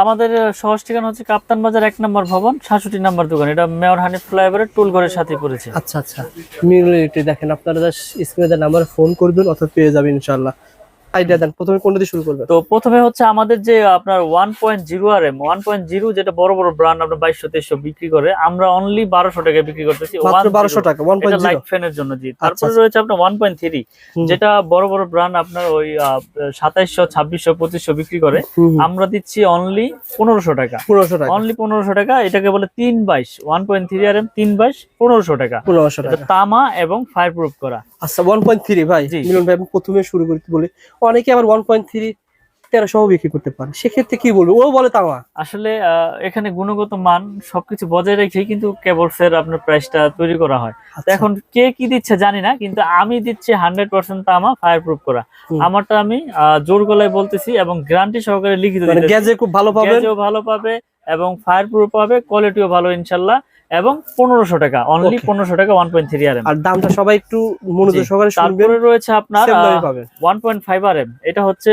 আমাদের সহজ ঠিকানা হচ্ছে কাপ্তান বাজার এক নম্বর ভবন, সাতষট্টি নম্বর দোকান। এটা মেয়র হানিফ ফ্লাইওভারের টুল ঘরের সাথে পড়েছে। আচ্ছা আচ্ছা। মিউনিটি দেখেন, আপনারা স্ক্রিনে নাম্বার ফোন করবেন অথবা পেয়ে যাবেন, ইনশাআল্লাহ। আইডিয়া দেন প্রথমে কোনটা দিয়ে শুরু করবেন? তো প্রথমে হচ্ছে আমাদের যে আপনার যেটা বড় বড় ব্র্যান্ড বিক্রি করে আমরা অনলি বারোশো টাকায় বিক্রি করতেছি মাত্র 1.0 টাকা ওয়ান এটা পয়েন্ট লাইট ফ্যানের জন্য জি তারপরে। রয়েছে আপনার ওয়ান পয়েন্ট থ্রি হুম। যেটা বড় বড় ব্র্যান্ড আপনার ওই সাতাইশশো ছাব্বিশশো পঁচিশশো বিক্রি করে। আমরা দিচ্ছি অনলি পনেরোশো টাকা। পনেরোশো টাকা। অনলি পনেরোশো টাকা এটাকে বলে তিন বাইশ one point three R M তিন বাইশ পনেরোশো টাকা। তামা এবং ফায়ার প্রুফ করা। আচ্ছা ওয়ান পয়েন্ট থ্রি ভাই মিলন ভাই আমি প্রথমে শুরু করতে বলি। অনেকে আবার ওয়ান পয়েন্ট থ্রি তেরোশো বিক্রি করতে পারে। সেক্ষেত্রে কি বলব? ও বলে তামা আসলে এখানে গুণগত মান সবকিছু বজায় রেখেই কিন্তু কেবলস এর আপনার প্রাইসটা তৈরি করা হয়। আচ্ছা। এখন কে কি দিচ্ছে জানি না কিন্তু আমি দিচ্ছি হান্ড্রেড পার্সেন্ট তামা ফায়ার প্রুফ করা আমারটা আমি জোর গলায় বলতেছি এবং গ্যারান্টি সহকারে লিখিত মানে। গ্যাজে খুব ভালো গ্যাজও ভালো পাবে এবং ফায়ার প্রুফ পাবে কোয়ালিটিও ভালো ইনশাল্লাহ। এবং পনেরোশো টাকা অনলি পনেরোশো টাকা one point three R M আর দামটা সবাই একটু মনোযোগ সহকারে তারপরে রয়েছে আপনার one point five R M এটা হচ্ছে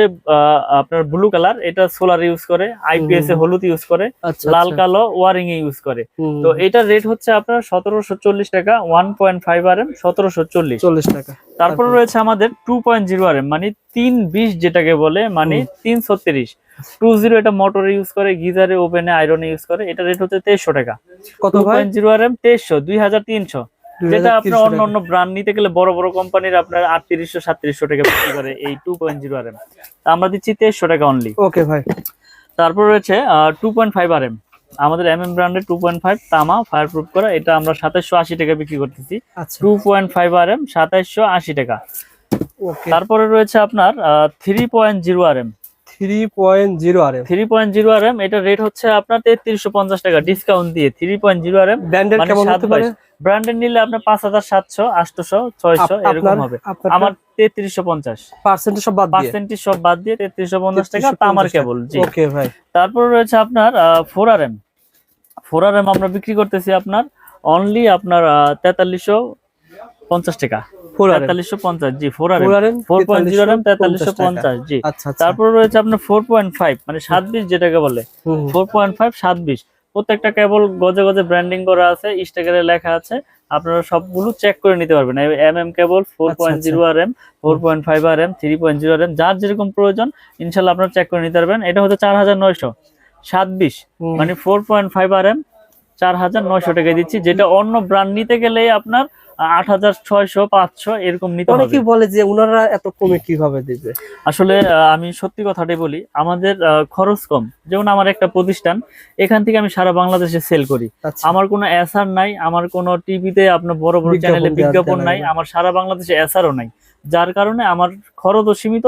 আপনার ব্লু কালার এটা সোলার ইউজ করে আইপিএস এ হলুদ ইউজ করে আচ্ছা লাল আচ্ছা। কালো ওয়ারিং এ ইউজ করে। তো এটার রেট হচ্ছে আপনার সতেরোশো চল্লিশ টাকা one point five R M সতেরোশো চল্লিশ। চল্লিশ টাকা। তারপরে? রয়েছে আমাদের two point zero R M মানে তিন বিশ যেটাকে বলে মানে তিন ছত্রিশ টু জিরো এটা মোটরে ইউজ করে গিজারে ওভেনে আয়রনে ইউজ করে এটা রেট হচ্ছে তেইশশো টাকা। কত পয়েন্ট জিরো আর এম তেইশশো দুই হাজার তিনশো। যেটা আপনার অন্য অন্য ব্র্যান্ড নিতে গেলে বড় বড় কোম্পানির আপনার আটত্রিশশো সাতত্রিশশো টাকা বিক্রি করে এই two point zero R M আমরা দিচ্ছি তেইশশো টাকা অনলি ওকে ভাই। তারপর রয়েছে two point five R M আমাদের এম এম ব্র্যান্ডের টু পয়েন্ট ফাইভ তামা ফায়ার প্রুফ করা এটা আমরা সাতাশশো আশি টাকা বিক্রি করতেছি। Two point five R M সাতাশশো আশি টাকা। ওকে তারপরে রয়েছে আপনার three point zero R M three point zero R M three point zero R M rate হচ্ছে আপনার তেত্রিশশো পঞ্চাশ টাকা ডিসকাউন্ট দিয়ে three point zero R M ব্র্যান্ডের কেমন হতে পারে? ব্র্যান্ডের নিলে আপনার পাঁচ হাজার সাতশো আটশোশো ছয়শো এরকম হবে। আমার তেত্রিশশো পঞ্চাশ। পার্সেন্টেজ সব বাদ পার্সেন্টেজ সব বাদ দিয়ে তেত্রিশশো পঞ্চাশ টাকা 3350 তামার কেবল জি। ওকে ভাই। তারপর রয়েছে আপনার four R M four R M আমরা বিক্রি করতেছি আপনার অনলি আপনার তেতাল্লিশশো পঞ্চাশ টাকা। তেতাল্লিশশো পঞ্চাশ জি four R four R M four point zero M তেতাল্লিশশো পঞ্চাশ জি। আচ্ছা আচ্ছা। রয়েছে আপনার ফোর পয়েন্ট ফাইভ মানে সাত বিশ যেটাকে বলে। ফোর পয়েন্ট ফাইভ সাত বিশ প্রত্যেকটা কেবল গজে গজে ব্র্যান্ডিং করা আছে স্টিকারে লেখা আছে। আপনারা সবগুলো চেক করে নিতে পারবেন। M M cable four point zero R M four point five R M three point zero R M যার যেরকম প্রয়োজন ইনশাল্লাহ আপনারা চেক করে নিতে পারবেন। এটা হচ্ছে চার হাজার নয়শো। সাত বিশ মানে four point five R M চার হাজার নয়শো টাকা দিচ্ছি যেটা অন্য ব্র্যান্ড নিতে গেলে আপনার আট হাজার ছয়শো পাঁচশো এরকম নিতে হবে। অনেকেই বলে যে ওনারা এত কমে কীভাবে দিবে? আসলে আহ, আমি সত্যি কথাটাই বলি আমাদের খরচ কম। যেমন আমার একটা প্রতিষ্ঠান এখান থেকে আমি সারা বাংলাদেশে সেল করি। আচ্ছা। আমার কোনো এসআর নাই আমার কোনো টিভিতে আপনার বড় বড় চ্যানেলে বিজ্ঞাপন নাই আমার সারা বাংলাদেশে এসআরও নাই। যার কারণে আমার খরচও সীমিত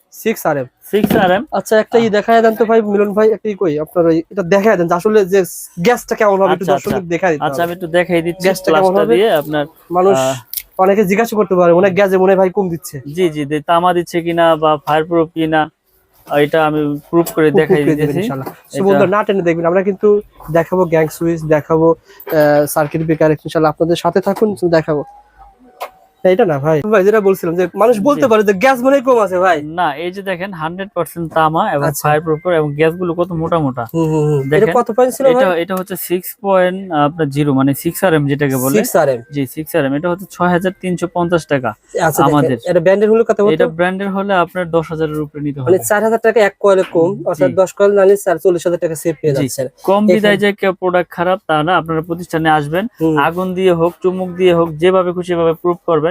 আচ্ছা একটা ই দেখায় দেন তো ভাই মিলন ভাই একটা ই কই আপনার এটা দেখায় দেন আসলে যে গ্যাসটা কেমন হবে একটু আচ্ছা, দর্শকদের দেখায় দিতে আচ্ছা আমি একটু দেখাই দিচ্ছি গ্যাসটা কেমন হবে? আপনার মানুষ অনেকে জিজ্ঞাসা করতে পারে অনেক গ্যাসে মনে ভাই কম দিচ্ছে। জি জি তামা দিচ্ছে কিনা বা ফায়ার প্রুফ কিনা এটা আমি প্রুফ করে দেখাই ইনশাআল্লাহ। So না টেনে দেখবেন আমরা কিন্তু দেখাবো গ্যাং সুইচ দেখাবো সার্কিট ব্রেকার ইনশাআল্লাহ আপনাদের সাথে থাকুন দেখাবো। এটা না ভাই। ভাই যেটা বলছিলাম যে মানুষ বলতে। পারে যে গ্যাস মনে কম আছে ভাই। না এই যে দেখেন হান্ড্রেড পার্সেন্ট তামা এবং আচ্ছা। ফায়ার প্রুফ এবং গ্যাসগুলো কত মোটা মোটা। দেখেন, পয়েন্ট ছিল এটা এটা হচ্ছে সিক্স পয়েন্ট আপনার মানে যেটাকে বলে। 6 RM জি সিক্স আর এম এটা হচ্ছে হাজার টাকা আচ্ছা আমাদের। এটা ব্র্যান্ডের হলো কত এটা ব্র্যান্ডের হলে আপনার উপরে নিতে মানে হবে। 4000 টাকা এক কয়েলে কম অর্থাৎ জি। 10 কয়েল নালে 44000 টাকা সেভ পেয়ে কম বিদায় যে কেউ প্রোডাক্ট খারাপ তা না আপনারা প্রতিষ্ঠানে আসবেন। আগুন দিয়ে হোক চুমুক দিয়ে হোক যেভাবে খুশি ভাবে প্রুফ করবেন।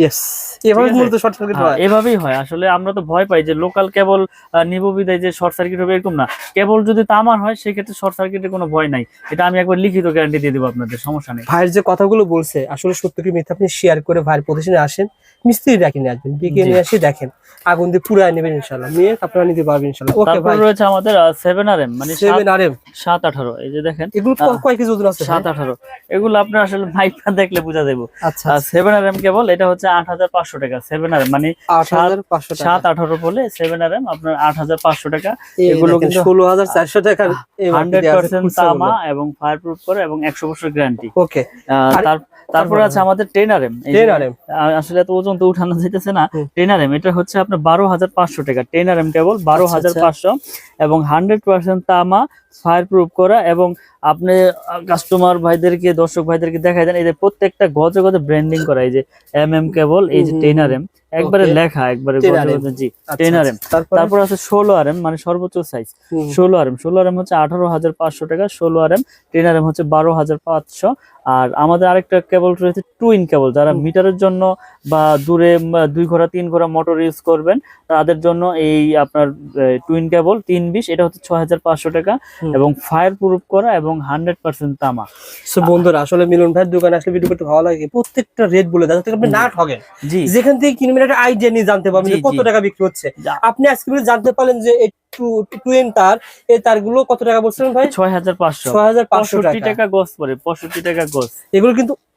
ইয়েস এভাবে মূলত শর্ট সার্কিট হ্যাঁ, হয়। এভাবেই হয়। আসলে আমরা তো ভয় পাই যে লোকাল কেবল নিব যে শর্ট সার্কিট হবে এরকম না। কেবল যদি তামার হয় সেক্ষেত্রে শর্ট সার্কিটের কোনো ভয় নাই। এটা আমি একবার লিখিত গ্যারান্টি দিয়ে দেবো আপনাদের সমস্যা নেই। ভাইয়ের যে কথাগুলো বলছে আসলে সত্য কি মিথ্যা আপনি শেয়ার করে ভাইয়ের প্রতিষ্ঠানে আসেন মিস্ত্রি ডাকি নিয়ে আসবেন ডেকে নিয়ে এসে দেখেন। আগুন দিয়ে পুরাই নেবেন ইনশাল্লাহ নিয়ে আপনারা নিতে পারবেন ইনশাল্লাহ ওকে ভাই রয়েছে আমাদের মানে সেভেন আর এম সাত আঠারো এই যে দেখেন। এগুলো কয় কেজি ওজন আছে এগুলো আপনার আসলে মাইকটা দেখলে বোঝা যাবে আচ্ছা সেভেন আর এম কেবল এটা হচ্ছে আট হাজার পাঁচশো টাকা সেভেন আর মানে আট হাজার পাঁচশো টাকা। সাত আঠারো বলে সেভেন আর এম আপনার আট হাজার পাঁচশো টাকা। এগুলো এগুলো কিন্তু কিন্তু- ষোলো হাজার চারশো টাকার হান্ড্রেড পার্সেন্ট তামা এবং ফায়ার প্রুফ করে এবং একশো বছর গ্যারান্টি ওকে তারপরে আছে আমাদের টেন আর এম আর আসলে এত ওজন তো উঠানো যাইতেছে না। হুম। টেন আর এম এটা হচ্ছে আপনার বারো হাজার পাঁচশো টাকা। টেন আর এম কেবল বারো আচ্ছা, হাজার আচ্ছা। পাঁচশো। এবং হান্ড্রেড পার্সেন্ট তামা ফায়ার প্রুফ করা এবং আপনি কাস্টমার ভাইদেরকে দর্শক ভাইদেরকে দেখাই দেন এই যে প্রত্যেকটা গজে গজে ব্র্যান্ডিং করা এই যে এম এম কেবল এই যে টেন আর এম একবারে লেখা একবারে 10 গজে RM গজে জি 10 আচ্ছা। RM তারপর? আছে ষোলো আর এম মানে সর্বোচ্চ সাইজ ষোলো আর এম ষোলো আর এম হচ্ছে আঠারো হাজার পাঁচশো টাকা ষোলো R M ten R M হচ্ছে বারো হাজার পাঁচশো। আর আমাদের আরেকটা কেবল রয়েছে টুইন কেবল যারা মিটারের জন্য বা দূরে দুই ঘোড়া তিন ঘোড়া মোটর ইউজ করবেন তাদের জন্য এই আপনার টুইন কেবল তিন বিশ এটা হচ্ছে ছয় হাজার পাঁচশো টাকা এবং ফায়ার প্রুফ করা এবং হান্ড্রেড পার্সেন্ট তামা। বন্ধুরা আসলে মিলন ভাইয়ের দোকানে আসলে ভিডিও করতে ভালো লাগে। প্রত্যেকটা রেট বলে যাতে আপনি না ঠগেন। জি। যেখান থেকে কিনবেন একটা আইডিয়া নিয়ে জানতে পারবেন কত টাকা বিক্রি হচ্ছে। আপনি আজকে জানতে পারলেন যে তার এই তারগুলো কত টাকা বলছিলেন ভাই? ছয় হাজার পাঁচশো ছয় হাজার পাঁচশো টাকা গোস পরে পঁয়ষট্টি টাকা গোস। এগুলো কিন্তু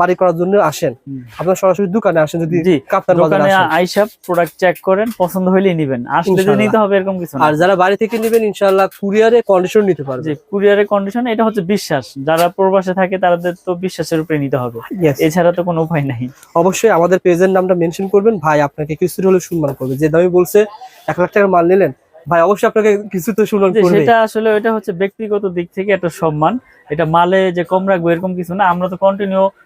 বাড়ি করার জন্য আসেন। আপনার সরাসরি দোকানে আসেন যদি জি, কাপ্তান বাজারে দোকানে আইসা প্রোডাক্ট চেক করেন পছন্দ হইলেই নিবেন। আসলে যে নিতে হবে এরকম কিছু না। আর যারা বাড়ি থেকে নেবেন ইনশাআল্লাহ কুরিয়ারে কন্ডিশন নিতে পারবে যে কুরিয়ারের কন্ডিশন এটা হচ্ছে বিশ্বাস। যারা প্রবাসে থাকে তাদের তো বিশ্বাসের উপরে নিতে হবে। এছাড়া তো কোনো উপায় নাই। অবশ্যই আমাদের পেজের নামটা মেনশন করবেন। ভাই আপনাকে কিছু হলে সম্মান করবে। যে দামি বলছে এক লাখ টাকার মাল নিলেন ভাই অবশ্যই আপনাকে কিছু তো সম্মান করবে। সেটা আসলে এটা হচ্ছে ব্যক্তিগত দিক থেকে একটা সম্মান। এটা মালে যে কম রাখব এরকম কিছু না। আমরা তো কন্টিনিউ